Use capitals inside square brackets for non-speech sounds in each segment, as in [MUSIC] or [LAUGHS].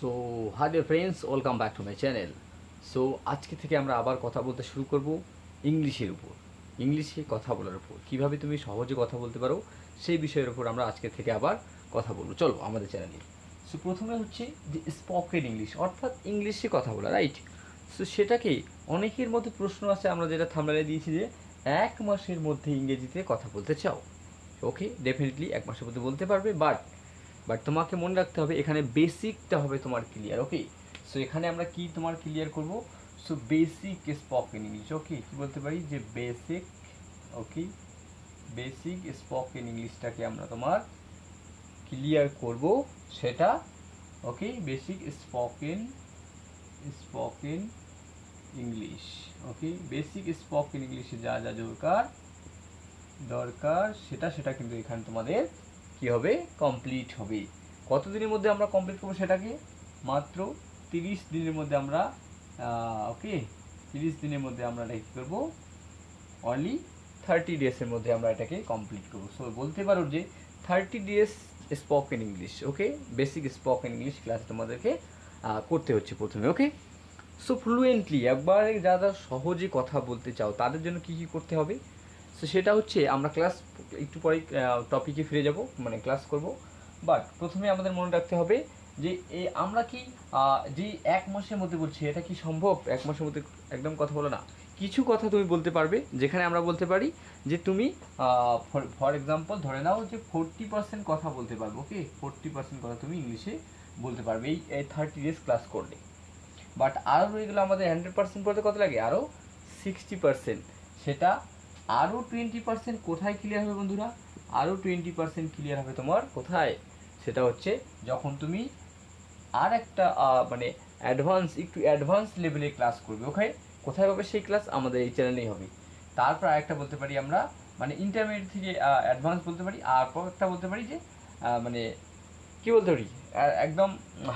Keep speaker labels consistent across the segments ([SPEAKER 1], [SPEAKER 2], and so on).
[SPEAKER 1] So hi dear friends welcome back to my channel so আজকে থেকে আমরা আবার কথা বলতে শুরু করব ইংলিশের উপর। ইংলিশে কথা বলার উপর। কীভাবে তুমি সহজে কথা বলতে পারো, সেই বিষয়ের উপর আমরা আজকে থেকে আবার কথা বলব। চলো, আমাদের চ্যানেলে সো প্রথমে হচ্ছে যে স্পোকেন ইংলিশ অর্থাৎ ইংলিশে কথা বলা রাইট সো সেটাকে অনেকের মধ্যে প্রশ্ন আছে, আমরা যেটা থামলালে দিয়েছি যে এক মাসের মধ্যে ইংরেজিতে কথা বলতে চাও। ওকে ডেফিনেটলি এক মাসের মধ্যে বলতে পারবে বাট বাট তোমাকে মনে রাখতে হবে, এখানে বেসিকটা হবে তোমার ক্লিয়ার ওকে সো এখানে আমরা কি তোমার ক্লিয়ার করব? So basic spoken English okay কি বলতে পারি? যে বেসিক ওকে বেসিক স্পোকেন ইংলিশটাকে আমরা তোমার ক্লিয়ার করব, সেটা okay basic spoken spoken English okay basic spoken ইংলিশে যা যা দরকার দরকার, সেটা সেটা কিন্তু এখানে তোমাদের কি হবে? কমপ্লিট হবে। কতদিনের মধ্যে আমরা কমপ্লিট করব সেটাকে? মাত্র তিরিশ দিনের মধ্যে আমরা ওকে তিরিশ দিনের মধ্যে আমরা এটা কী করব? অনলি থার্টি ডেজের মধ্যে আমরা এটাকে কমপ্লিট করব। সো বলতে পারো যে thirty days spoken English okay basic spoken English class তোমাদেরকে করতে হচ্ছে প্রথমে ওকে সো ফ্লুয়েন্টলি একবারে যারা সহজে কথা বলতে চাও, তাদের জন্য কি কি করতে হবে? সো সেটা হচ্ছে আমরা ক্লাস একটু পরে টপিকে ফিরে যাব মানে ক্লাস করব। বাট প্রথমে আমাদের মনে রাখতে হবে যে এই আমরা কি যে এক মাসের মধ্যে বলছি, এটা কি সম্ভব? এক মাসের মধ্যে একদম কথা বলো না। কিছু কথা তুমি বলতে পারবে, যেখানে আমরা বলতে পারি যে তুমি ফর এক্সাম্পল ধরে নাও যে ফোরটি পার্সেন্ট কথা বলতে পারবে ওকে ফোরটি পার্সেন্ট কথা তুমি ইংলিশে বলতে পারবে, এই থার্টি ডেজ ক্লাস করলে। বাট আরও রয়ে গেলো আমাদের হান্ড্রেড পার্সেন্ট বলতে কত লাগে? আরও সিক্সটি পার্সেন্ট সেটা আরও টোয়েন্টি পার্সেন্ট কোথায় ক্লিয়ার হবে বন্ধুরা? আরও টোয়েন্টি পার্সেন্ট ক্লিয়ার হবে তোমার কোথায়? সেটা হচ্ছে যখন তুমি আর একটা মানে অ্যাডভান্স একটু অ্যাডভান্স লেভেলে ক্লাস করবে ওকে কোথায় হবে সেই ক্লাস আমাদের এই চ্যানেলেই হবে। তারপর আরেকটা বলতে পারি আমরা মানে ইন্টারমিডিয়েট থেকে অ্যাডভান্স বলতে পারি, আর একটা বলতে পারি যে মানে কী বলতে পারি? একদম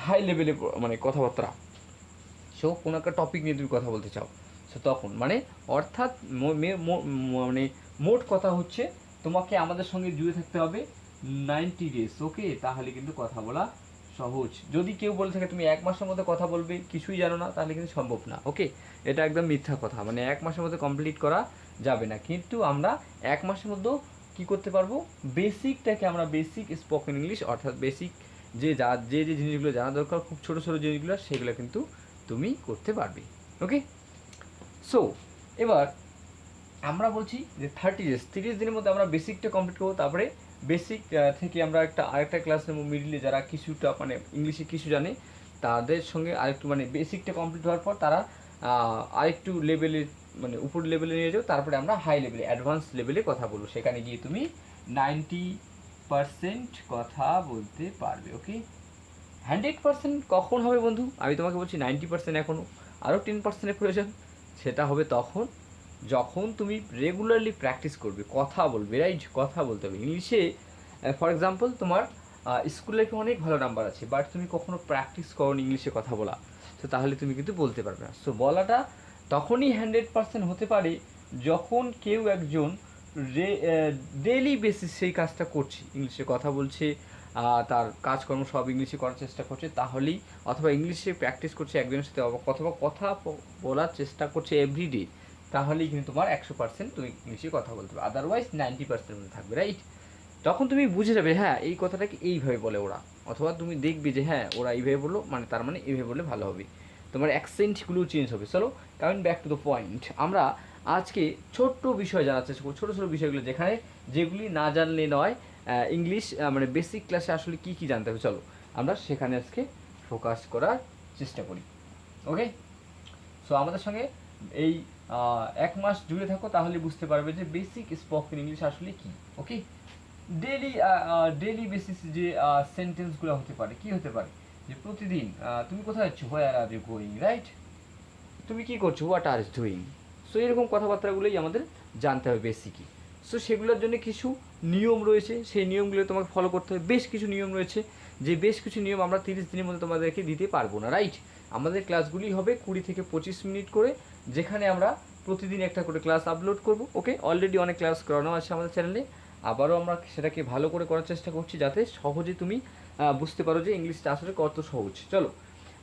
[SPEAKER 1] হাই লেভেলে মানে কথাবার্তা। সো কোনো একটা টপিক নিয়ে তুমি কথা বলতে চাও। তখন মানে অর্থাৎ মানে মোট কথা হচ্ছে তোমাকে আমাদের সঙ্গে জুড়ে থাকতে হবে নাইনটি ডেজ ওকে তাহলে কিন্তু কথা বলা সহজ। যদি কেউ বলে থাকে, তুমি এক মাসের মধ্যে কথা বলবে, কিছুই জানো না, তাহলে কিন্তু সম্ভব না ওকে এটা একদম মিথ্যা কথা মানে এক মাসের মধ্যে কমপ্লিট করা যাবে না। কিন্তু আমরা এক মাসের মধ্যেও কি করতে পারব? বেসিকটাকে আমরা বেসিক স্পোকেন ইংলিশ অর্থাৎ বেসিক যে যা, যে যে জিনিসগুলো জানা দরকার, খুব ছোটো ছোটো জিনিসগুলো, সেগুলো কিন্তু তুমি করতে পারবে ওকে সো এবার আমরা বলছি যে থার্টি ডেজ তিরিশ দিনের মধ্যে আমরা বেসিকটা কমপ্লিট করব। তারপরে বেসিক থেকে আমরা একটা, আরেকটা ক্লাস নেব মিডলে যারা কিছুটা মানে ইংলিশে কিছু জানে, তাদের সঙ্গে আরেকটু মানে বেসিকটা কমপ্লিট হওয়ার পর তারা আরেকটু লেভেলে মানে উপর লেভেলে নিয়ে যাও। তারপরে আমরা হাই লেভেলে অ্যাডভান্স লেভেলে কথা বলব। সেখানে গিয়ে তুমি নাইনটি পারসেন্ট কথা বলতে পারবে ওকে হান্ড্রেড পার্সেন্ট কখন হবে বন্ধু? আমি তোমাকে বলছি নাইনটি পার্সেন্ট এখনও আরও টেন পার্সেন্টের প্রয়োজন। সেটা হবে তখন যখন তুমি রেগুলারলি প্র্যাকটিস করবে, কথা বলবে রাইট কথা বলতে হবে। ইংলিশে ফর এক্সাম্পল তোমার স্কুল অনেক ভালো নাম্বার আছে বাট তুমি কখনো প্র্যাকটিস করো ইংলিশে কথা বলা, তো তাহলে তুমি কিন্তু বলতে পারবে না। সো বলাটা তখনই হান্ড্রেড পার্সেন্ট হতে পারে যখন কেউ একজন ডেলি বেসিস সেই কাজটা করছে। ইংলিশে কথা বলছে তার কাজকর্ম সব ইংলিশে করার চেষ্টা করছে, তাহলেই অথবা ইংলিশে প্র্যাকটিস করছে একজনের সাথে অথবা কথা বলার চেষ্টা করছে এভরিডে তাহলেই কিন্তু তোমার একশো পার্সেন্ট তুমি ইংলিশে কথা বলতে পারবে। আদারওয়াইজ নাইনটি পার্সেন্ট থাকবে রাইট তখন তুমি বুঝে যাবে হ্যাঁ এই কথাটাকে এইভাবে বলে ওরা। অথবা তুমি দেখবে যে হ্যাঁ ওরা এইভাবে বলল মানে তার মানে এইভাবে বললে ভালো হবে। তোমার অ্যাকসেন্টগুলো চেঞ্জ হবে। চলো coming back to the point আমরা আজকে ছোট্ট বিষয় জানার চেষ্টা করব। ছোটো ছোটো বিষয়গুলো যেখানে যেগুলি না জানলে নয় ইংলিশ মানে বেসিক ক্লাসে আসলে কি কি জানতে হবে? চলো, আমরা সেখানে আজকে ফোকাস করার চেষ্টা করি। ওকে সো আমাদের সঙ্গে এই এক মাস জুড়ে থাকো, তাহলে বুঝতে পারবে যে বেসিক স্পোকেন ইংলিশ আসলে কি। ওকে ডেলি ডেলি বেসিস যে সেন্টেন্সগুলো হতে পারে, কি হতে পারে? যে প্রতিদিন তুমি কোথায় যাচ্ছ? Where are you going right তুমি কি করছ? What are is doing so এরকম কথাবার্তাগুলোই আমাদের জানতে হবে বেসিকই সো সেগুলোর জন্য কিছু নিয়ম রয়েছে। সেই নিয়মগুলো তোমাকে ফলো করতে হবে। বেশ কিছু নিয়ম রয়েছে। যে বেশ কিছু নিয়ম আমরা তিরিশ দিনের মধ্যে তোমাদেরকে দিতে পারব না রাইট আমাদের ক্লাসগুলি হবে কুড়ি থেকে পঁচিশ মিনিট করে, যেখানে আমরা প্রতিদিন একটা করে ক্লাস আপলোড করব ওকে অলরেডি অনেক ক্লাস করানো আছে আমাদের চ্যানেলে আবারও আমরা সেটাকে ভালো করে করার চেষ্টা করছি যাতে সহজে তুমি বুঝতে পারো যে ইংলিশটা আসলে কত সহজ। চলো,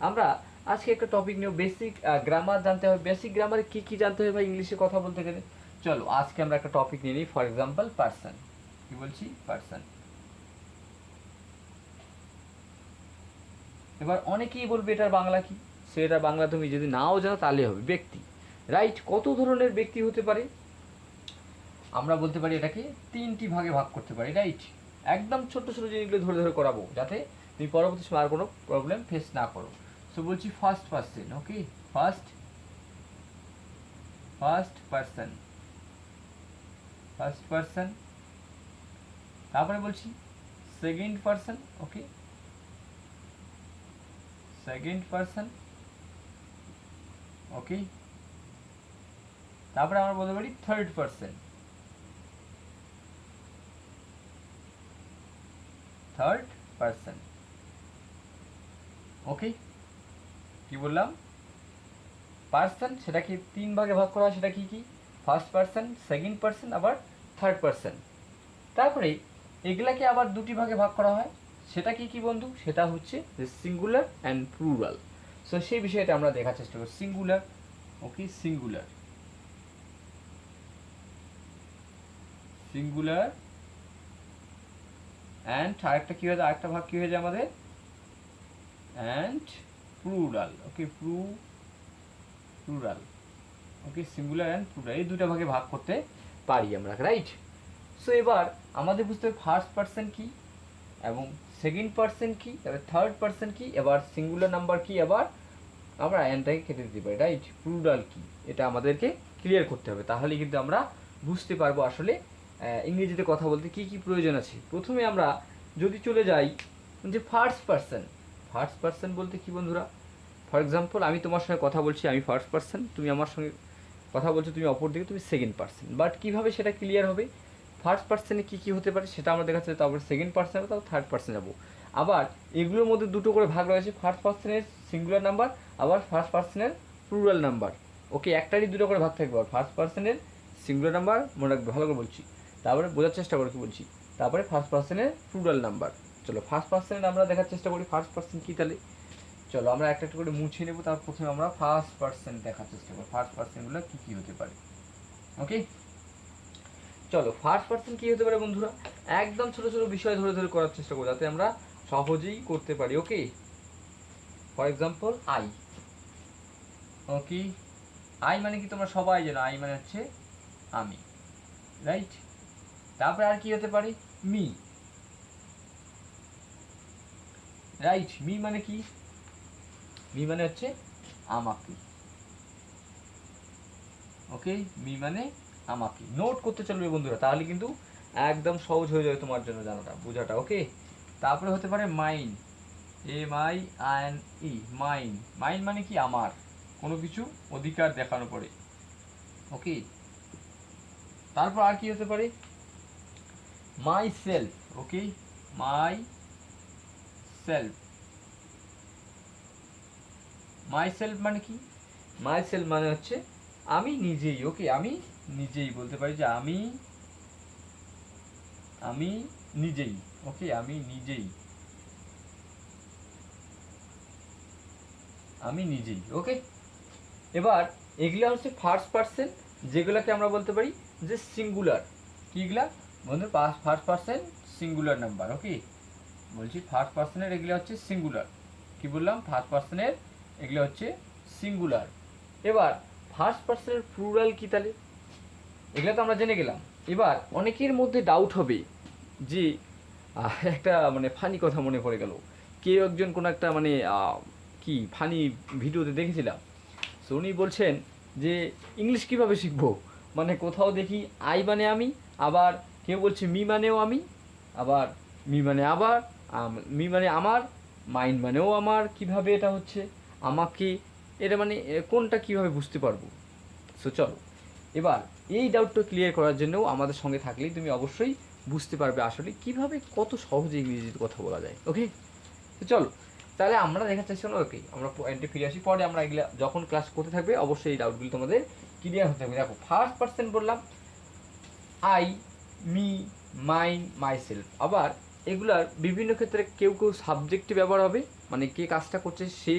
[SPEAKER 1] আমরা আজকে একটা টপিক নিয়ে বেসিক গ্রামার জানতে হবে। বেসিক গ্রামারে কি কি জানতে হবে বা ইংলিশে কথা বলতে গেলে? চলো, আজকে আমরা একটা টপিক নিয়ে নিই ফর এক্সাম্পল পার্সন কি বলছি? পার্সন এবার অনেকেই বলবে, এটার বাংলা কি? সেটা বাংলা তুমি যদি নাও জানো তাহলে হবে। ব্যক্তি। রাইট কত ধরনের ব্যক্তি হতে পারে? আমরা বলতে পারি এটাকে তিনটি ভাগে ভাগ করতে পারি রাইট একদম ছোট ছোট জিনিসগুলো ধরে ধরে করাবো, যাতে তুমি পরবর্তী সময় আর কোনো প্রবলেম ফেস না করো। সো বলছি first person okay first first person first person তারপরে বলছি second person okay second person okay তারপরে আমরা বলতে পারি third person third person okay কি বললাম? পার্সন সেটাকে তিন ভাগে ভাগ করা সেটা কি কি? ফার্স্ট পার্সন সেকেন্ড পার্সন আবার থার্ড পার্সন তারপরে এগুলাকে আবার দুটি ভাগে ভাগ করা হয়। সেটা কি কি বন্ধু? সেটা হচ্ছে সিঙ্গুলার অ্যান্ড প্লুরাল সো সেই বিষয়টা আমরা দেখার চেষ্টা করি singular okay singular singular and আরেকটা কি হয়ে যায়? আরেকটা ভাগ কি হয়ে যায় আমাদের? And plural okay plu plural okay singular and plural এই দুটো ভাগে ভাগ করতে পারি আমরা রাইট সো এবার আমাদের বুঝতে হবে ফার্স্ট পার্সন কি এবং সেকেন্ড পার্সন কি, এবার থার্ড পার্সন কি, এবার সিঙ্গুলার নাম্বার কি, এবার আমরা অ্যানটাকে কেটে দিতে পারি রাইট প্লুরাল কি, এটা আমাদেরকে ক্লিয়ার করতে হবে। তাহলে কিন্তু আমরা বুঝতে পারব আসলে ইংরেজিতে কথা বলতে কি কি প্রয়োজন আছে। প্রথমে আমরা যদি চলে যাই যে ফার্স্ট পার্সন ফার্স্ট পার্সন বলতে কি বন্ধুরা? ফর এক্সাম্পল আমি তোমার সঙ্গে কথা বলছি, আমি ফার্স্ট পার্সন তুমি আমার সঙ্গে কথা বলছো তুমি অপর দিকে, তুমি সেকেন্ড পার্সন বাট কীভাবে সেটা ক্লিয়ার হবে? ফার্স্ট পার্সনে কী কী হতে পারে সেটা আমরা দেখাচ্ছি তারপরে সেকেন্ড পার্সন যাব তারপর থার্ড পার্সন যাব। আবার এগুলোর মধ্যে দুটো করে ভাগ রয়েছে ফার্স্ট পার্সনের সিঙ্গুলার নাম্বার আবার ফার্স্ট পার্সনের প্লুরাল নাম্বার ওকে একটারই দুটো করে ভাগ থাকবে ফার্স্ট পার্সনের সিঙ্গুলার নাম্বার মনে রাখবে, ভালো করে বলছি। তারপরে বোঝার চেষ্টা করে কি বলছি। তারপরে ফার্স্ট পার্সনের প্লুরাল নাম্বার চলো ফার্স্ট পার্সনের আমরা দেখার চেষ্টা করি ফার্স্ট পার্সন কী তাহলে? চলো, আমরা একটা একটা করে মুছে নেব তার প্রথমে আমরা ফার্স্ট পার্সন দেখার চেষ্টা করব। ফার্স্ট পার্সনগুলো কী কী হতে পারে? ওকে চলো ফার্স্ট পার্সন কী হতে পারে বন্ধুরা? একদম ছোট ছোট বিষয় ধরে ধরে করার চেষ্টা করব, যাতে আমরা সহজেই করতে পারি okay for example I okay I মানে কি তোমরা সবাই জানো আই মানে হচ্ছে আমি রাইট তারপরে আর কি হতে পারে? মি রাইট মি মানে কি? মি মানে হচ্ছে আমাকে। ওকে মি মানে আমাকে। নোট করতে চলবে বন্ধুরা, তাহলে কিন্তু একদম সহজ হয়ে যাবে তোমার জন্য জানাটা, বোঝাটা ওকে তারপরে হতে পারে mine M I N E mine mine মানে কি? আমার। কোনো কিছু অধিকার দেখানো পড়ে। ওকে তারপর আর কি হতে পারে? My self okay my self my self মানে কি? মাই সেলফ মানে হচ্ছে আমি নিজেই ওকে আমি নিজেই বলতে পারি যে আমি আমি নিজেই ওকে আমি নিজেই। আমি নিজেই ওকে এবার এগুলা হচ্ছে ফার্স্ট পার্সন যেগুলোকে আমরা বলতে পারি যে সিঙ্গুলার কিগুলা বন্ধু first person singular number okay বলছি ফার্স্ট পার্সনের এগুলো হচ্ছে সিঙ্গুলার কি বললাম? ফার্স্ট পার্সনের এগুলো হচ্ছে সিঙ্গুলার এবার ফার্স্ট পার্সনের প্লুরাল কী তাহলে? এগুলো তো আমরা জেনে গেলাম। এবার, অনেকের মধ্যে ডাউট হবে যে একটা মানে ফানি কথা মনে পড়ে গেল। কেউ একজন কোনো একটা মানে কি ফানি ভিডিওতে দেখেছিলাম। সো উনি বলছেন যে ইংলিশ কীভাবে শিখব? মানে কোথাও দেখি আই মানে আমি, আবার কেউ বলছে মি মানেও আমি, আবার মি মানে আবার মি মানে আমার মাইন্ড মানেও আমার। কীভাবে এটা হচ্ছে? আমাকে এটা মানে কোনটা কীভাবে বুঝতে পারব? সো চলো। এবার এই ডাউটটা ক্লিয়ার করার জন্যও আমাদের সঙ্গে থাকলেই তুমি অবশ্যই বুঝতে পারবে আসলে কীভাবে কত সহজে ইংরেজিতে কথা বলা যায় ওকে তো চলো। তাহলে আমরা দেখার চেষ্টা করব ওকে আমরা পয়েন্টে ফিরে আসি। পরে আমরা এগুলা যখন ক্লাস করতে থাকবে, অবশ্যই এই ডাউটগুলো তোমাদের ক্লিয়ার হতে হবে। দেখো ফার্স্ট পার্সন বললাম আই মি মাইন মাইসেলফ আবার এগুলার বিভিন্ন ক্ষেত্রে কেউ কেউ সাবজেক্টে ব্যবহার হবে মানে কে কাজটা করছে সে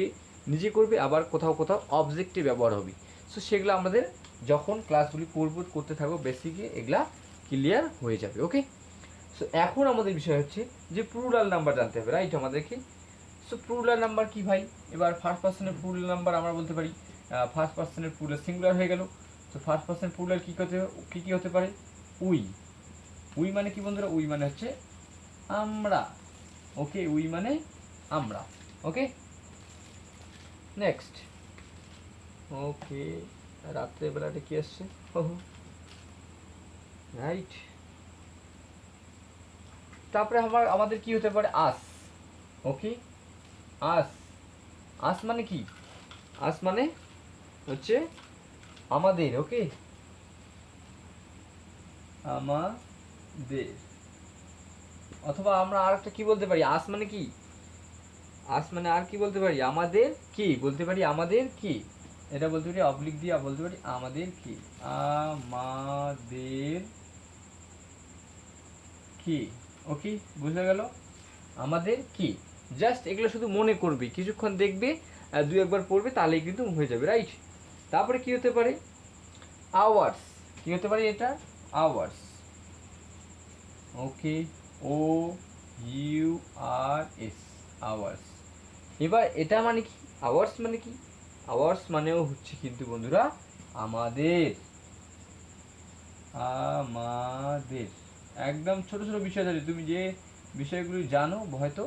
[SPEAKER 1] নিজে করবি, আবার কোথাও কোথাও অবজেক্টে ব্যবহার হবে। সো সেগুলো আমাদের যখন ক্লাসগুলি করব করতে থাকব বেসিকে এগুলা ক্লিয়ার হয়ে যাবে ওকে সো এখন আমাদের বিষয় হচ্ছে যে প্লুরাল নাম্বার জানতে হবে রাইট আমাদেরকে? সো প্লুরাল নাম্বার কি ভাই? এবার ফার্স্ট পার্সনের প্লুরাল নাম্বার আমরা বলতে পারি ফার্স্ট পার্সনের প্লুরাল সিঙ্গুলার হয়ে গেল। তো ফার্স্ট পার্সন প্লুরাল কী হতে কী কী হতে পারে? উই। উই মানে কি বন্ধুরা? উই মানে হচ্ছে আমরা ওকে উই মানে আমরা ওকে নেক্সট ওকে রাত্রে রাত্রেবেলাটা কি আসছে? রাইট তারপরে আমার আমাদের কি হতে পারে? আস। ওকে আস। আস মানে কি? আস মানে হচ্ছে আমাদের ওকে আমাদের। অথবা আমরা আর একটা কি বলতে পারি? আস মানে কি? আস মানে আর কি বলতে পারি? আমাদের কি? বলতে পারি আমাদের কি? এটা বলতে পারি অবলিক দিয়ে বলতে পারি আমাদের কি? আমাদের কি? ওকে বুঝে গেল? আমাদের কি? জাস্ট এগুলো শুধু মনে করবে। কিছুক্ষণ দেখবে দুই একবার পড়বে, তাহলেই কিন্তু হয়ে যাবে রাইট তারপরে কি হতে পারে? আওয়ার্স কি হতে পারে এটা? Ours okay O U R S ours এবার এটা মানে কি? আওয়ার্স মানে কি? আওয়ার্স মানেও হচ্ছে কিন্তু বন্ধুরা, আমাদের। আমাদের। একদম ছোট ছোট বিষয় আছে। তুমি যে বিষয়গুলি জানো, হয়তো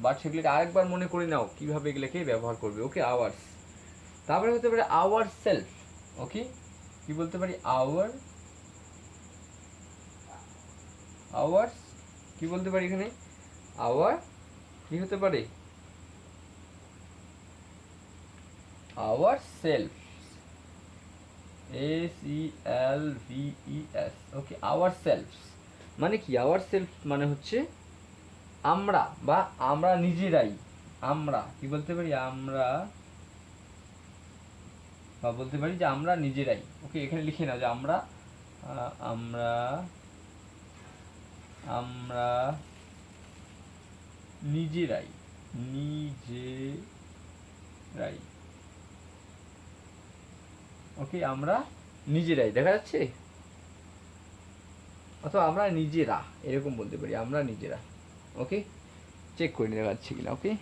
[SPEAKER 1] বাট সেগুলিকে আরেকবার মনে করে নাও কীভাবে এগুলোকে ব্যবহার করবে। Okay, ours. তারপরে হতে পারে আওয়ার সেলফ। ওকে, কি বলতে পারি? আওয়ার, আওয়ার্স, কি বলতে পারি এখানে? আওয়ার, কি হতে পারে? Self S E L V E S okay our self মানে কি? আওয়ার সেলফ মানে হচ্ছে আমরা বা আমরা নিজেরাই। আমরা, কি বলতে পারি? আমরা বা বলতে পারি যে আমরা নিজেরাই। ওকে এখানে লিখে নাও যে আমরা আমরা আমরা নিজেরাই। নিজেরাই। ওকে, আমরা নিজেরাই, দেখা যাচ্ছে? অথবা আমরা নিজেরা, এরকম বলতে পারি, আমরা নিজেরা। ওকে চেক করে নিয়ে দেখাচ্ছি কিনা, ওকে?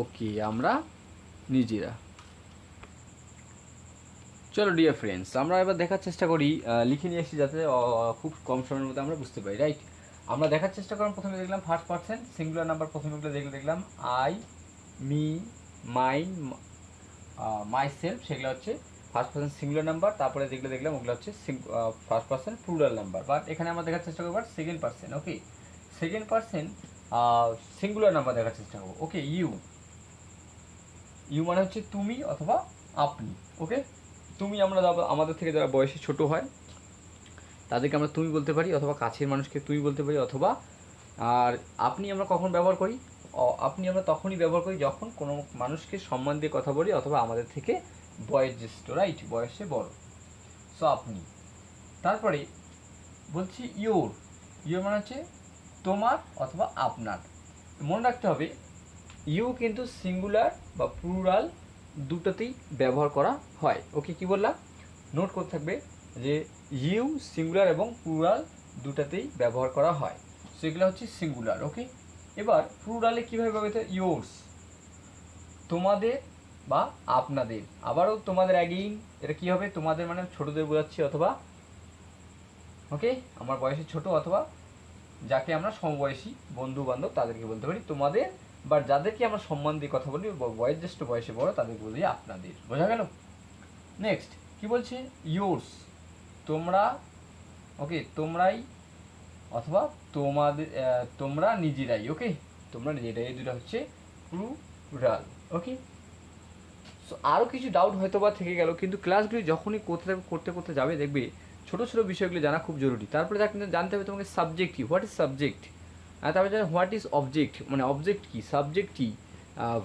[SPEAKER 1] ওকে, আমরা নিজেরা। চলো ডিয়ার ফ্রেন্ডস আমরা এবার দেখার চেষ্টা করি লিখে নিয়ে এসেছি যাতে খুব কম সময়ের মধ্যে আমরা বুঝতে পারি রাইট আমরা দেখার চেষ্টা করলাম, প্রথমে দেখলাম ফার্স্ট পার্সেন্ট সিঙ্গুলার নাম্বার প্রথমে দেখলে দেখলাম I me mine my self সেগুলো হচ্ছে ফার্স্ট পার্সেন্ট সিঙ্গুলার নাম্বার তারপরে যেগুলো দেখলাম ওগুলো হচ্ছে first percent plural number but এখানে আমরা দেখার চেষ্টা করব second percent okay second percent singular number দেখার চেষ্টা করব ওকে ইউ ইউ মানে হচ্ছে তুমি অথবা আপনি ওকে তুমি আমরা আমাদের থেকে যারা বয়সে ছোট হয়, তাদেরকে আমরা তুমি বলতে পারি, অথবা কাছের মানুষকে তুমি বলতে পারি, অথবা আর আপনি আমরা কখন ব্যবহার করি? আপনি আমরা তখনই ব্যবহার করি যখন কোনো মানুষকে সম্মান দিয়ে কথা বলি অথবা আমাদের থেকে বয়োজ্যেষ্ঠ রাইট বয়সে বড়। সো আপনি। তারপরে বলছি ইওর ইওর মানে হচ্ছে তোমার অথবা আপনার। মনে রাখতে হবে ইউ কিন্তু সিঙ্গুলার বা প্লুরাল দুটোতেই ব্যবহার করা হয়। ওকে কি বললাম? নোট করতে থাকবে যে ইউ সিঙ্গুলার এবং প্লুরাল দুটাতেই ব্যবহার করা হয়। সেগুলো হচ্ছে সিঙ্গুলার ওকে এবার প্লুরালে কীভাবে তো ইয়োর্স তোমাদের বা আপনাদের। আবারও তোমাদের অ্যাগেইন এটা কী হবে? তোমাদের মানে ছোটদের বোঝাচ্ছি অথবা ওকে আমার বয়সে ছোট অথবা যাকে আমরা সমবয়সী বন্ধু বান্ধব তাদেরকে বলতে পারি। তোমাদের বা যাদেরকে আমরা সম্মান দিয়ে কথা বলি বয়োজ্যেষ্ঠ বয়সে বড় তাদের বলি আপনাদের। বোঝা গেল? নেক্সট কি বলছে? ইয়োর্স তোমরা ওকে তোমরাই অথবা তোমাদের তোমরা নিজেরাই ওকে তোমরা নিজেরাই, এই দুটো হচ্ছে প্লুরাল ওকে সো আরও কিছু ডাউট হয়তো বা থেকে গেল, কিন্তু ক্লাসগুলি যখনই করতে করতে করতে যাবে, দেখবে ছোটো ছোটো বিষয়গুলি জানা খুব জরুরি। তারপরে কিন্তু জানতে হবে তোমাকে সাবজেক্ট কি? হোয়াট ইজ সাবজেক্ট আর তারপরে জানো হোয়াট ইজ অবজেক্ট মানে অবজেক্ট কি? সাবজেক্ট কি?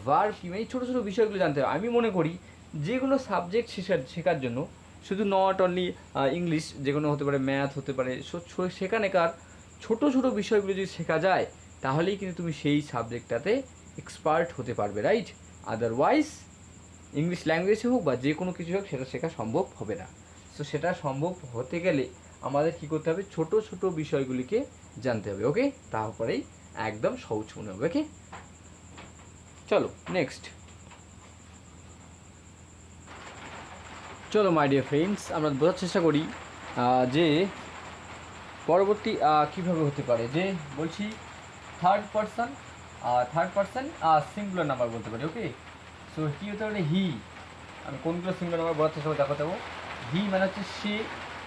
[SPEAKER 1] ভার কি? মানে ছোটো ছোটো বিষয়গুলো জানতে হবে। আমি মনে করি যে কোনো সাবজেক্ট শেখার শেখার জন্য, শুধু নট অনলি ইংলিশ যে কোনো হতে পারে ম্যাথ হতে পারে সো- সেখানেকার ছোটো ছোটো বিষয়গুলো যদি শেখা যায়, তাহলেই কিন্তু তুমি সেই সাবজেক্টটাতে এক্সপার্ট হতে পারবে রাইট আদারওয়াইজ ইংলিশ ল্যাঙ্গুয়েজে হোক বা যে কোনো কিছু হোক, সেটা শেখা সম্ভব হবে না। সো সেটা সম্ভব হতে গেলে আমাদের কী করতে হবে? ছোট ছোট বিষয়গুলিকে জানতে হবে ওকে তারপরেই একদম সহজ মনে হবে ওকে চলো নেক্সট চলো মাই ডিয়ার ফ্রেন্ডস আমরা বোঝার চেষ্টা করি যে পরবর্তী কীভাবে হতে পারে? যে বলছি third person third person singular number বলতে পারি ওকে সো কি হতে পারে? হি আমি কোনগুলো সিঙ্গুলার নাম্বার বলার চেষ্টা দেখাতে যাব হি মানে হচ্ছে সে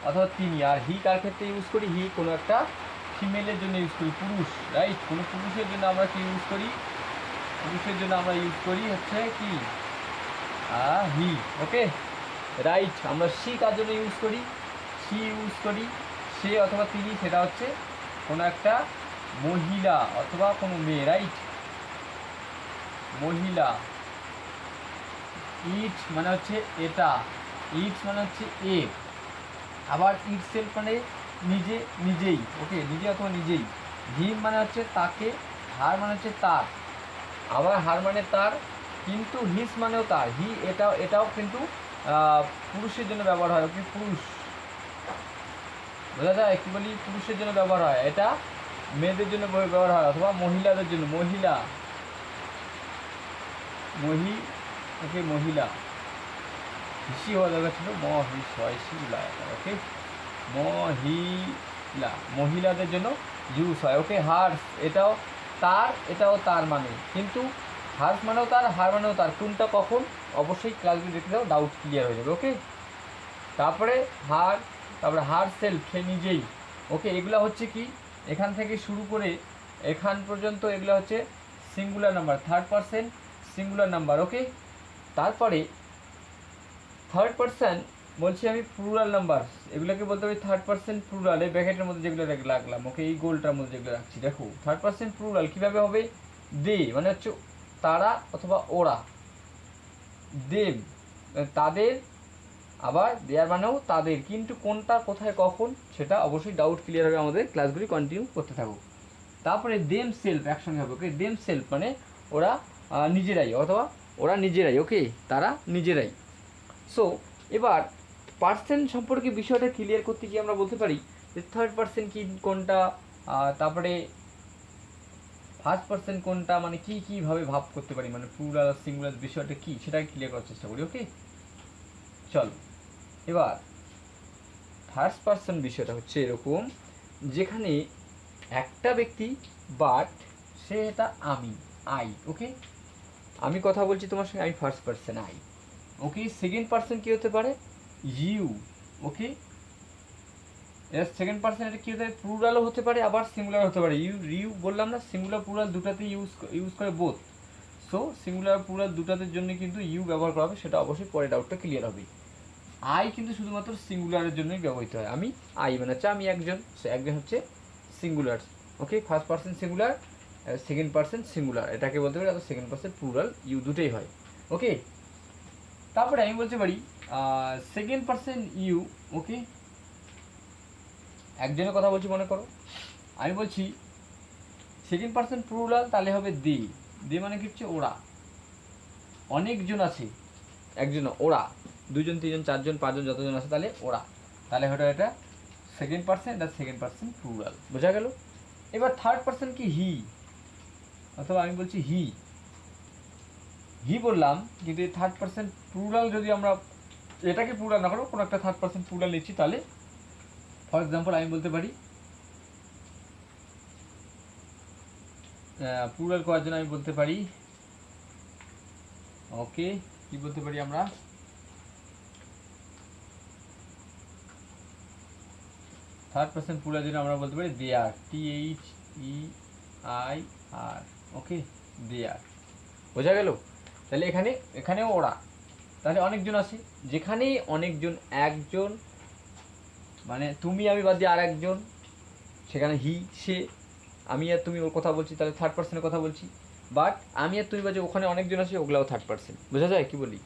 [SPEAKER 1] অথবা তিনি। আর হি কার ক্ষেত্রে ইউজ করি? হি কোনো একটা ফিমেলের জন্য ইউজ করি, পুরুষ রাইট কোনো পুরুষের জন্য আমরা কি ইউজ করি? পুরুষের জন্য আমরা ইউজ করি হচ্ছে কি? হি ওকে রাইট আমরা সি কার জন্য ইউজ করি? সি ইউজ করি। সে অথবা তিনি, সেটা হচ্ছে কোনো একটা মহিলা অথবা কোনো মেয়ে রাইট মহিলা। ইট মানে হচ্ছে এটা। ইট মানে হচ্ছে এ। আবার ইট সেলফ মানে নিজে, নিজেই ওকে নিজে অথবা নিজেই। হিম মানে হচ্ছে তাকে হার মানে হচ্ছে তার। আবার হার মানে তার, কিন্তু হিস মানেও তার। হি এটাও এটাও কিন্তু পুরুষের জন্য ব্যবহার হয় ওকে পুরুষ। বোঝা যায় কি বলি পুরুষের জন্য ব্যবহার হয়। এটা মেয়েদের জন্য ব্যবহার হয়, অথবা মহিলাদের জন্য। মহিলা। মহি, ওকে মহিলা। হিসি হওয়া দরকার ছিল। ম হিস শিলা ওকে। মহিলা। মহিলাদের জন্য ইউজ হয়। ওকে হার্স এটাও তার এটাও তার মানে। কিন্তু হার্স মানেও তার হার মানেও তার। কোনটা কখন? অবশ্যই ক্লাসগুলো দেখে দাও ডাউট ক্লিয়ার হয়ে যাবে, ওকে? তারপরে হার তারপরে হার সেলফ সে নিজেই। ওকে, এগুলো হচ্ছে কি? এখান থেকে শুরু করে এখান পর্যন্ত এগুলো হচ্ছে singular number third percent singular number okay? তারপরে থার্ড পার্সন বলছি আমি প্লুরাল নাম্বার এগুলোকে বলতে পারি থার্ড পার্সেন্ট প্লুরাল এই ব্যাকেটের মধ্যে যেগুলো রাখলাম, ওকে? এই গোলটার মধ্যে যেগুলো রাখছি, দেখো থার্ড পার্সেন্ট প্লুরাল কীভাবে হবে? দে মানে হচ্ছে তারা অথবা ওরা, দেব তাদের আবার দেয়ার মানেও তাদের, কিন্তু কোনটা, কোথায়, কখন, সেটা অবশ্যই ডাউট ক্লিয়ার হবে আমাদের ক্লাসগুলি কন্টিনিউ করতে থাকুক। তারপরে দেম সেলফ একসঙ্গে হবে ওকে দেম সেলফ মানে ওরা নিজেরাই, অথবা ওরা নিজেরাই ওকে তারা নিজেরাই। সো এবার পার্সেন্ট সম্পর্কে বিষয়টা ক্লিয়ার করতে গিয়ে আমরা বলতে পারি যে থার্ড পার্সেন্ট কি, কোনটা তারপরে ফার্স্ট পার্সেন্ট কোনটা মানে কি, কীভাবে ভাব করতে পারি মানে প্লুরাল সিঙ্গুলার বিষয়টা কি, সেটাকে ক্লিয়ার করার চেষ্টা করি ওকে চল। এবার থার্ড পার্সন বিষয়টা হচ্ছে এরকম, যেখানে একটা ব্যক্তি বাট সে এটা আমি আই ওকে আমি কথা বলছি তোমার সঙ্গে, আমি first person I okay second person কি হতে পারে? ইউ ওকে এর সেকেন্ড পার্সন এটা কি হতে পারে? প্লুরালও হতে পারে, আবার সিঙ্গুলার হতে পারে। ইউ রিউ বললাম না সিঙ্গুলার প্লুরাল দুটাতে ইউজ ইউজ করে বোথ সো সিঙ্গুলার প্লুরাল দুটাতে জন্য কিন্তু ইউ ব্যবহার করা হবে, সেটা অবশ্যই পরে ডাউটটা ক্লিয়ার হবে। আই কিন্তু শুধুমাত্র সিঙ্গুলারের জন্যই ব্যবহৃত হয়। আমি আই মানে হচ্ছে আমি একজন একজন হচ্ছে singular okay first percent singular second person singular এটাকে বলতে পারি সেকেন্ড পার্সেন্ট প্লুরাল ইউ দুটোই হয়। ওকে তারপরে আমি বলতে পারি সেকেন্ড পার্সন ইউ ওকে একজনের কথা বলছি, মনে করো। আমি বলছি সেকেন্ড পার্সন প্লুরাল তাহলে হবে দি দে মানে কি হচ্ছে ওরা। অনেকজন আছে, একজন ওরা। দুজন তিনজন, চারজন, পাঁচজন, যতজন আছে তাহলে ওরা। তাহলে ওটা এটা সেকেন্ড পার্সন এটা সেকেন্ড পার্সন প্লুরাল বোঝা গেল? এবার থার্ড পার্সন কি হি অথবা আমি বলছি হি হি বললাম, কিন্তু এই থার্ড পার্সন প্লুরাল যদি আমরা এটাকে প্লুরাল না করো কোনো একটা থার্ড পার্সন প্লুরাল নিচ্ছি তাহলে ফর এক্সাম্পল আমি বলতে পারি প্লুরাল করার জন্য আমি বলতে পারি ওকে কি বলতে পারি আমরা? থার্ড পার্সন পুরার জন্য আমরা বলতে পারি দে আর টি এইচ ই আই আর ওকে দে আর বোঝা গেল? তাহলে এখানে, এখানেও ওরা। তাহলে অনেকজন আছে। যেখানে অনেকজন, একজন মানে তুমি, আমি বাদ দিয়ে আর একজন সেখানে হি সে আমি আর তুমি ওর কথা বলছি, তাহলে থার্ড পার্সনের কথা বলছি। বাট আমি আর তুমি বাজে ওখানে অনেকজন আছে, ওগুলাও থার্ড পার্সন বোঝা যায়? কি বলি?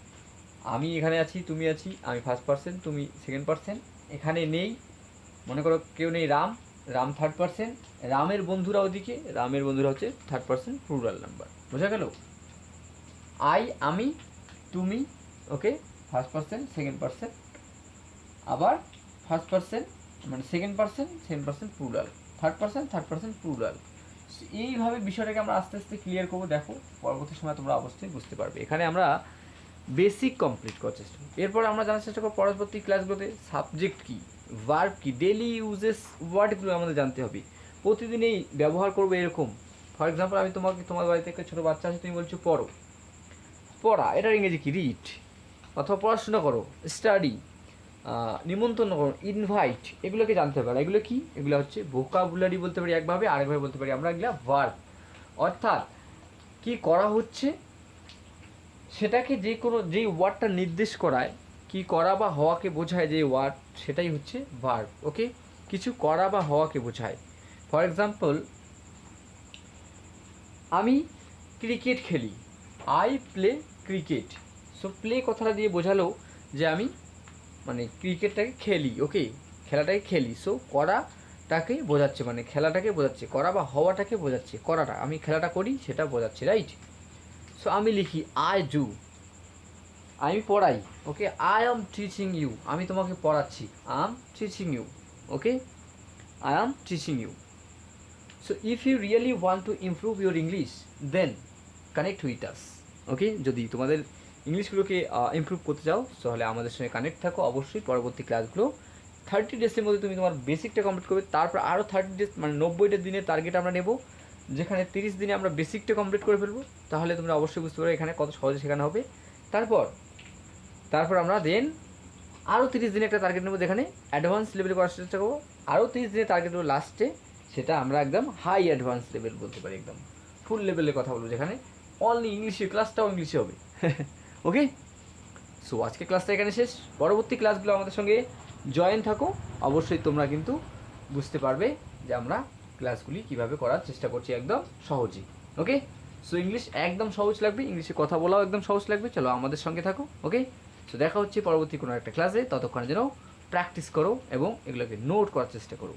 [SPEAKER 1] আমি এখানে আছি, তুমি আছি, আমি ফার্স্ট পার্সন তুমি সেকেন্ড পার্সন এখানে নেই মনে করো কেউ নেই রাম রাম থার্ড পার্সন রামের বন্ধুরা ওদিকে, রামের বন্ধুরা হচ্ছে থার্ড পার্সন প্লুরাল নাম্বার বোঝা গেল? আই আমি, তুমি okay first person second person আবার ফার্স্ট পার্সন মানে second person second person plural third person third person plural এইভাবে বিষয়টাকে আমরা আস্তে আস্তে ক্লিয়ার করব, দেখো, পরবর্তী সময় তোমরা অবশ্যই বুঝতে পারবে। এখানে আমরা বেসিক কমপ্লিট করার চেষ্টা এরপর আমরা জানার চেষ্টা করব পরবর্তী ক্লাসগুলোতে সাবজেক্ট কী? ভার্ব কী? ডেলি ইউজেস ওয়ার্ডগুলো আমাদের জানতে হবে। প্রতিদিনই ব্যবহার করব এরকম। ফর এক্সাম্পল আমি তোমাকে, তোমার বাড়িতে একটা ছোটো বাচ্চা আছে, তুমি বলছো পড়ো। পড়া, এটার ইংরেজি কি? রিড অথবা পড়াশোনা করো স্টাডি নিমন্ত্রণ করো ইনভাইট এগুলোকে জানতে আর এগুলো কি? এগুলো হচ্ছে ভোকাবুলারি বলতে পারি একভাবে, আরেকভাবে বলতে পারি আমরা এগুলো ভার্ব অর্থাৎ কি করা হচ্ছে? সেটাকে যে কোনো, যেই ওয়ার্ডটা নির্দেশ করায় কি করা বা হওয়াকে বোঝায় যে ওয়ার্ড সেটাই হচ্ছে ভার্ব ওকে কিছু করা বা হওয়াকে বোঝায়। ফর এক্সাম্পল আমি ক্রিকেট খেলি। I play cricket so play কথাটা দিয়ে বোঝালো যে আমি মানে ক্রিকেটটাকে খেলি ওকে খেলাটাকে খেলি। সো করাটাকে বোঝাচ্ছে মানে খেলাটাকে বোঝাচ্ছে, করা বা হওয়াটাকে বোঝাচ্ছে, করাটা। আমি খেলাটা করি, সেটা বোঝাচ্ছে রাইট সো আমি লিখি আই ডু আমি পড়াই okay I am teaching you আমি তোমাকে পড়াচ্ছি। I am teaching you okay I am teaching you so if you really want to improve your English then connect with us okay যদি তোমাদের ইংলিশগুলোকে improve করতে চাও, তাহলে আমাদের সঙ্গে কানেক্ট থাকো। অবশ্যই পরবর্তী ক্লাসগুলো থার্টি ডেজের মধ্যে তুমি তোমার বেসিকটা কমপ্লিট করবে। তারপর আরও থার্টি ডেজ মানে নব্বইটা দিনের টার্গেট আমরা নেব, যেখানে তিরিশ দিনে আমরা বেসিকটা কমপ্লিট করে ফেলব। তাহলে তোমরা অবশ্যই বুঝতে পারো এখানে কত সহজে শেখানো হবে। তারপর তারপর আমরা দেন আরও তিরিশ দিনে একটা টার্গেট নেব যেখানে অ্যাডভান্স লেভেলে করার চেষ্টা করব। আরও তিরিশ দিনের টার্গেট নেব লাস্টে সেটা আমরা একদম হাই অ্যাডভান্স লেভেল বলতে পারি একদম। ফুল লেভেলের কথা বলব যেখানে অনলি ইংলিশে ক্লাসটাও ইংলিশে হবে। [LAUGHS] ওকে সো আজকে ক্লাসটা এখানে শেষ। পরবর্তী ক্লাসগুলো আমাদের সঙ্গে জয়েন থাকো। অবশ্যই তোমরা কিন্তু বুঝতে পারবে যে আমরা ক্লাসগুলি কীভাবে করার চেষ্টা করছি একদম সহজেই। ওকে সো ইংলিশ একদম সহজ লাগবে ইংলিশে কথা বলাও একদম সহজ লাগবে। চলো আমাদের সঙ্গে থাকো। ওকে সো দেখা হচ্ছে পরবর্তী কোনো একটা ক্লাসে ততক্ষণে যেন প্র্যাকটিস করো এবং এগুলোকে নোট করার চেষ্টা করো।